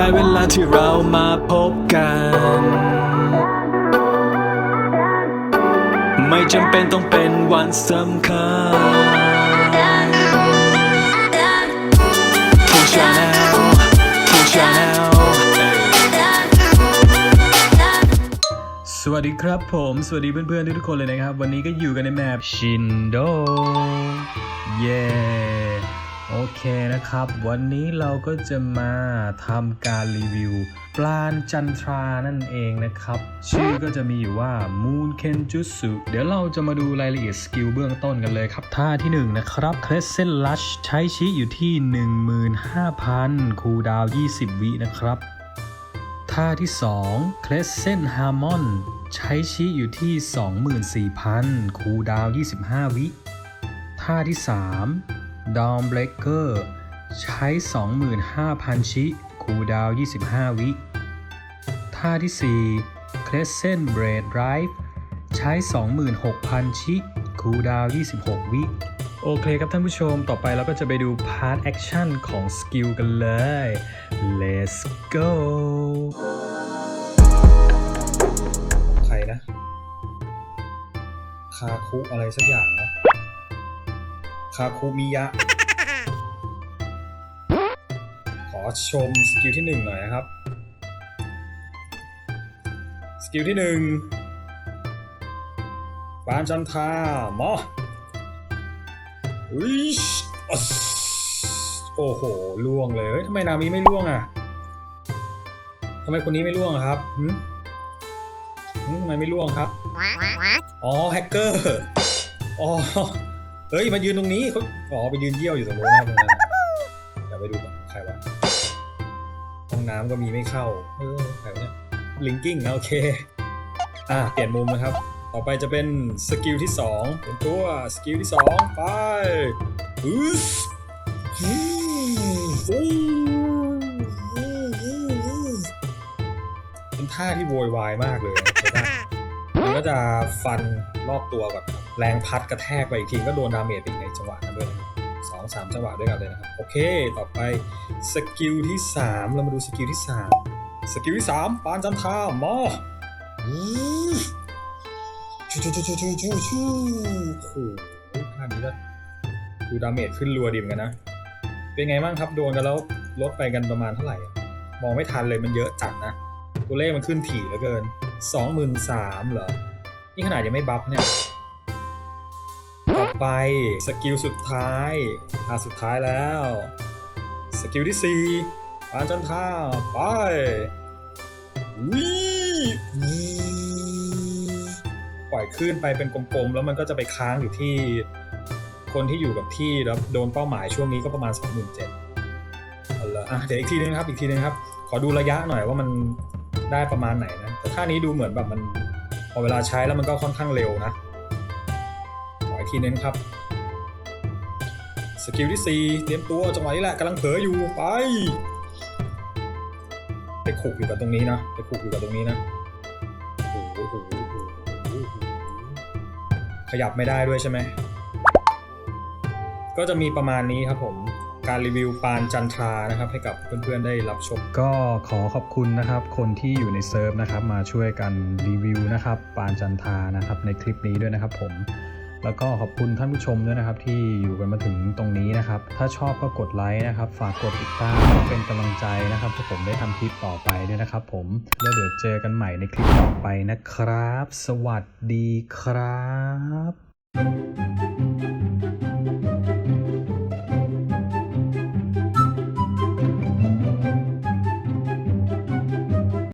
ได้เวลาที่เรามาพบกัน ไม่จำเป็นต้องเป็นวันสำคัญทูชาแนลทูชาแนลสวัสดีครับผม สวัสดีเพื่อนๆทุกๆคนเลยนะครับ วันนี้ก็อยู่กันในแมปชินโด เย้ โอเคนะครับ วันนี้เราก็จะมาทำการรีวิว ปลานจันทรานั่นเองนะครับ ชื่อก็จะมีอยู่ว่า Moon Kenjutsu เดี๋ยวเราจะมาดูรายละเอียดสกิลเบื้องต้นกันเลยครับ ท่าที่ 1 นะครับ Crescent Lush ใช้ชี้อยู่ที่ 15,000 คูดาว 20 วินะครับ ท่าที่ 2 Crescent Harmon ใช้ชี้อยู่ที่ 24,000 คูดาว 25 วิ ท่าที่ 3 Dawn Breaker ใช้ 25,000 ชิคูดาว 25 วิ ท่าที่ 4 Crescent Blade Drive ใช้ 26,000 ชิคูดาว 26 วิ โอเคครับท่านผู้ชม ต่อไปเราก็จะไปดูพาร์ทแอคชั่นของสกิลกันเลย Let's go ใครนะ คาคุอะไรสักอย่างนะ คาคุมิยะ ขอชมสกิลที่หนึ่งหน่อยนะครับ สกิลที่หนึ่งปานจันทามออุ๊ยอัสโอ้โหล่วงเลยทำไมนามิไม่ล่วงอะทำไมคนนี้ไม่ล่วงครับทำไมไม่ล่วงครับ อ๋อ แฮกเกอร์ อ๋อ เฮ้ยมายืนตรงนี้เขาอ๋อไปยืนเยี่ยวอยู่ตรงนู้นนะตรงนั้นนะเดี๋ยวไปดูก่อนใครวะห้องน้ำก็มีไม่เข้า เออใครวะเนี่ยลิงกิ้งโอเค อะเปลี่ยนมุมนะครับ ต่อไปจะเป็นสกิลที่สองเป็นตัวสกิลที่สองไปอืสอืมอู้เป็นท่าที่โวยวายมากเลย มันก็จะฟันรอบตัวแบบแรงพัดกระแทกไปอีกทีก็โดนดาเมจไปอีกในจังหวะนั้นด้วยสองสามจังหวะด้วยกันเลยนะครับ โอเค ต่อไปสกิลที่ 3 เรามาดูสกิลที่ 3 สกิลที่ 3 ปานจันทามออู้ชูชูชูชูชูชูชูโอ้โหท่านี้ก็ดูดาเมจขึ้นรัวดีเหมือนกันนะ เป็นไงบ้างครับโดนกันแล้วลดไปกันประมาณเท่าไหร่อะมองไม่ทันเลยมันเยอะจัดนะ ตัวเลขมันขึ้นถี่เหลือเกิน สองหมื่นสามเหรอ นี่ขนาดยังไม่บัฟเนี่ย ต่อไปสกิลสุดท้ายท่าสุดท้ายแล้ว สกิลที่สี่ปานจันท่าไปวิปล่อยขึ้นไปเป็นกลมๆ แล้วมันก็จะไปค้างอยู่ที่คนที่อยู่กับที่แล้วโดนเป้าหมายช่วงนี้ก็ประมาณ 27,000เอาละอะเดี๋ยวอีกทีนึงครับ อีกทีนึงครับ ขอดูระยะหน่อยว่ามันได้ประมาณไหนนะ แต่ท่านี้ดูเหมือนแบบมันพอเวลาใช้แล้วมันก็ค่อนข้างเร็วนะขออีกทีนึงครับ สกิลที่ 4 เตรียมตัวจังหวะนี้แหละกำลังเผลออยู่ไปไปขุกอยู่กับตรงนี้นะไปขุกอยู่กับตรงนี้นะโอ้โหขยับไม่ได้ด้วยใช่ไหมก็จะมีประมาณนี้ครับผม การรีวิวปานจันทรานะครับ ให้กับเพื่อนๆได้รับชม ก็ขอขอบคุณนะครับ คนที่อยู่ในเซิร์ฟนะครับมาช่วยกันรีวิวนะครับ ปานจันทรานะครับ ในคลิปนี้ด้วยนะครับผมแล้วก็ขอบคุณท่านผู้ชมด้วยนะครับ ที่อยู่กันมาถึงตรงนี้นะครับ ถ้าชอบก็กดไลค์นะครับ ฝากกดติดตามเป็นกำลังใจนะครับให้ผมได้ทำคลิปต่อไปด้วยนะครับ ผมแล้วเดี๋ยวเจอกันใหม่ในคลิปต่อไปนะครับ สวัสดีครับ